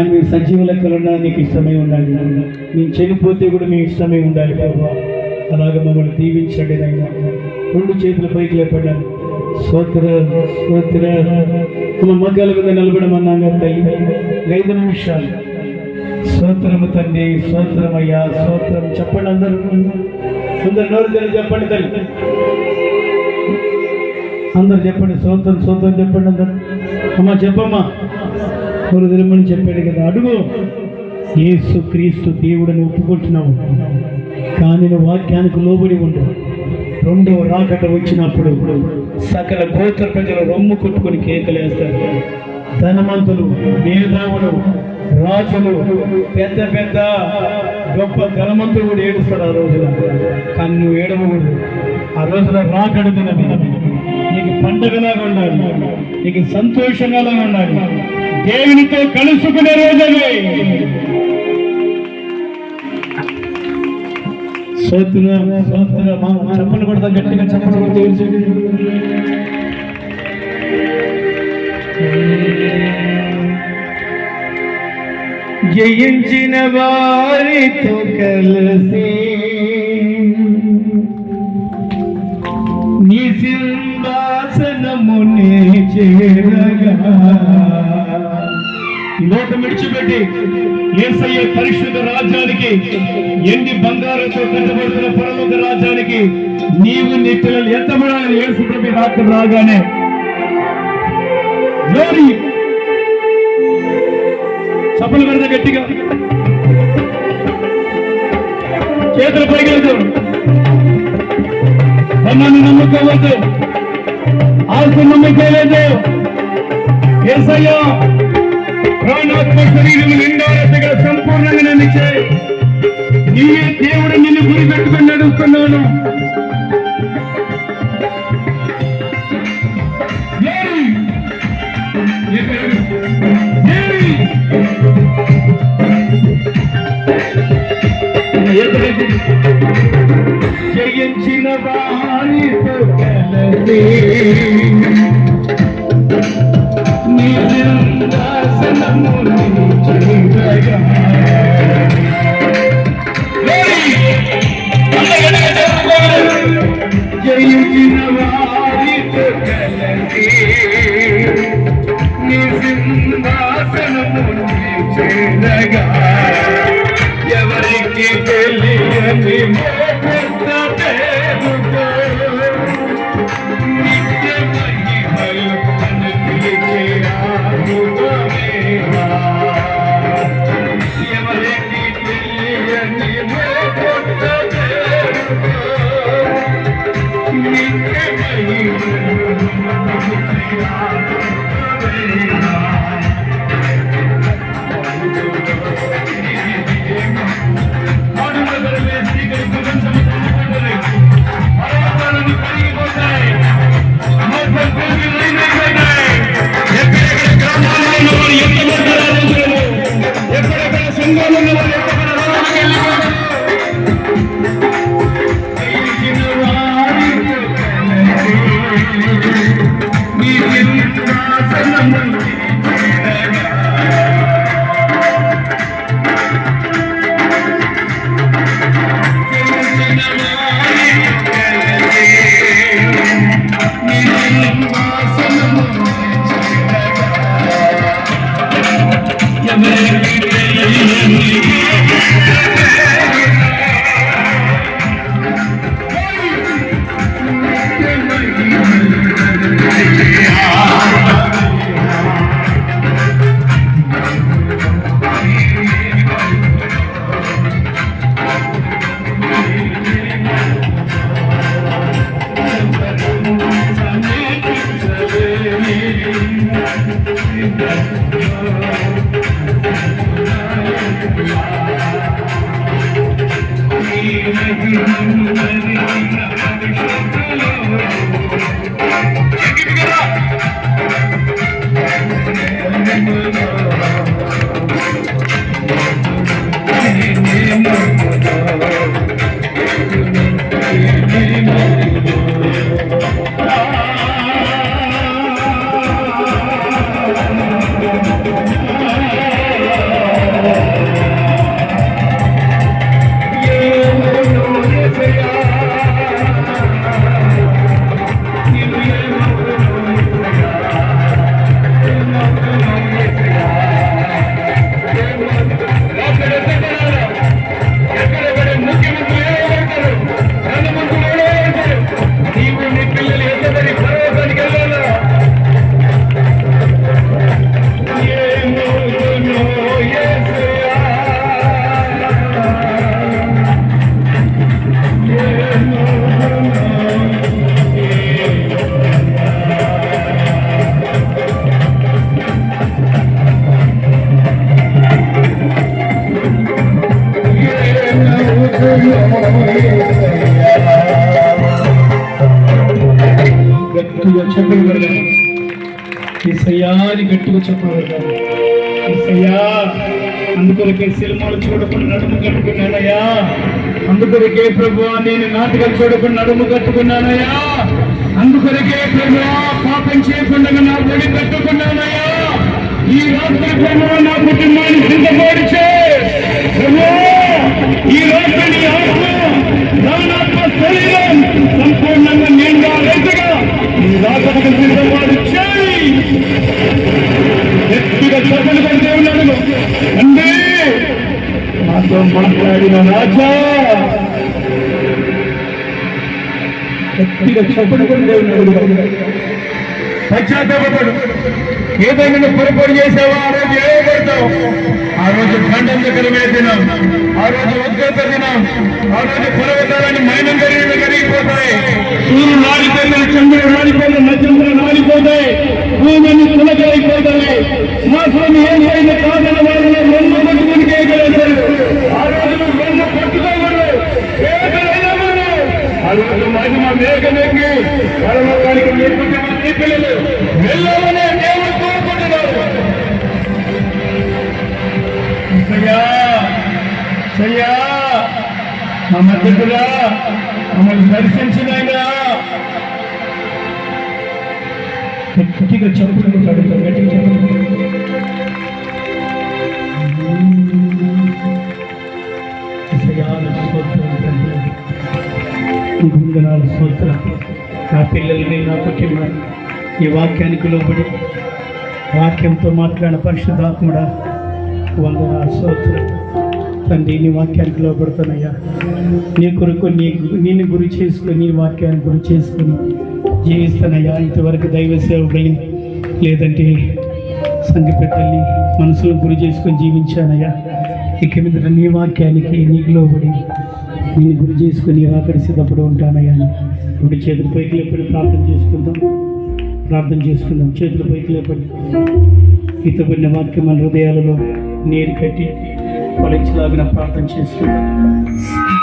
కానీ మీ సజీవ లెక్కలున్నా నీకు ఇష్టమై ఉండాలి. మేము చనిపోతే కూడా మీ ఇష్టమై ఉండాలి ప్రభా. అలాగే మమ్మల్ని దీవించండి నాయన. రెండు చేతుల పైకి లేపడ్డాను స్తోత్ర స్తోత్ర. మా మగ్గాల మీద నిలబడమన్నాగా తల్లి. ఐదు నిమిషాలు. స్తోత్రము తండ్రి స్తోత్రమయ్యా సోత్రం చెప్పండి అందరూ. అందరు నోరు తెరిచి చెప్పండి తల్లి. అందరు చెప్పండి. సోత్రం స్తోత్రం చెప్పండి అందరు. అమ్మా చెప్పమ్మా. నోరు చెప్పాడు కదా అడుగు. ఏసు క్రీస్తు దేవుడని ఒప్పుకుంటున్నావు. కానీ నువ్వు వాక్యానికి లోబడి ఉండు. రెండవ రాకట వచ్చినప్పుడు సకల గోత్ర ప్రజలు రొమ్ము కొట్టుకొని కేకలేస్తారు ధనవంతులు మేధావులు రాజులు పెద్ద పెద్ద గొప్ప ధనవంతులు కూడా ఏడుస్తారు ఆ రోజున. కానీ నువ్వు ఏడవకూడదు. ఆ రోజున రాకడు దినమే. నీకు పండగలాగా ఉండాలి. నీకు సంతోషంగా ఉండాలి. దేవునితో కలుసుకునే రోజమే చెప్పలు కొడతా గట్టిగా చెప్పలు కొడితే జయించిన వారితో కలిసి లోకం విడిచిపెట్టి ఏసయ్య పరిశుద్ధ రాజ్యానికి ఎండి బంగారంతో కట్టబడుతున్న పరలోక రాజ్యానికి నీవు నీ పిల్లలు ఎంత ఏసు ప్రభు రాత్రి రాగానే గ్లోరీ చప్పలు పెడత గట్టిగా. చేతులు పైకెళ్తూ అన్నాన్ని నమ్ముకోవద్దు. ఆస్తి నమ్ముకోలేదు ఏసయ్యా ప్రాణాత్మ శరీరం నిండారతగా సంపూర్ణంగా నన్ను చేయి నీవే దేవుడు నిన్ను గురి పెట్టుకుని నడుస్తున్నాను. జయించిన వారితో కలిసి సింహాసనముని Thank you. గట్టిగా చెప్పాలి ఎస్ఐయా అందుకొరకే సినిమాలు చూడకుండా నడుము కట్టుకున్నానయ్యా. అందుకొరకే ప్రభు నేను నాటకాలు చూడకుండా నడుము కట్టుకున్నానయ్యా. అందుకొరకే ప్రభు పాపం చేయకుండా నా ఒడి కట్టుకున్నానయ్యా ఈ రాత్రి ప్రభు నా కుటుంబాన్ని సిద్ధపరిచే నాతో మాట్లాడిన రాజా గట్టిగా చెప్పలు ఉన్నాడు పశ్చాత్తాపడు ఏదైనా నువ్వు పొరపాటు చేసావా ఆ రోజు ఏవబడతావు ఆ రోజు ఖండం దగ్గర దినం ఆ రోజు ఉద్యోగ దినం ఆ రోజు పర్వతాలని మైనం కలిగి కరిగిపోతాయి సూర్యుడు నాడిపోయిన చంద్రుడు నాడిపోయిన నక్షత్రాలు నాడిపోతాయి భూమిని తులగలిపోతాయి మా స్వామి ఏం చేసిన కాదన వాళ్ళని రెండు పట్టుకుని కేకలేశారు ఆ రోజు నువ్వు రెండు పట్టుకోకూడదు కేకలేదమ్మను. ఆ మహిమ మేఘమెక్కి పరలోకానికి నేర్పించే మన పిల్లలు వెళ్ళాలనే దేవుడు కోరుకుంటున్నారు. సయ్యా మా మద్దతుగా మమ్మల్ని దర్శించినైనా గట్టిగా చెప్పులు కడుగుతాం గట్టిగా చెప్పులు వందనాలు స్తోత్ర. నా పిల్లల్ని నా కుటుంబాన్ని ఈ వాక్యానికి లోబడి వాక్యంతో మాట్లాడిన పరిశుద్ధాత్ముడా వందనాలు స్తోత్ర. తండ్రి నీ వాక్యానికి లోబడుతున్నాయ్యా. నీ కొరకు నీ నిన్ను గురి చేసుకుని నీ వాక్యాన్ని గురి చేసుకుని జీవిస్తానయ్యా ఇంతవరకు దైవ సేవకుని లేదంటే సంఘ పెద్దల్ని మనసులో గురి చేసుకొని జీవించానయ్యా. ఇక మీద నీ వాక్యానికి నీకు లోబడి నేను గురి చేసుకుని ఆఖరి సిద్ధపడి ఉంటానయ్యా ఇప్పుడు చేతులు పైకి లేపడి ప్రార్థన చేసుకుందాం. ప్రార్థన చేసుకుందాం. చేతులు పైకి లేపడి. ఈతపడిన వాక్యం మన హృదయాలలో నీరు కట్టి ఫలించలాగిన ప్రార్థన చేసుకుందాం.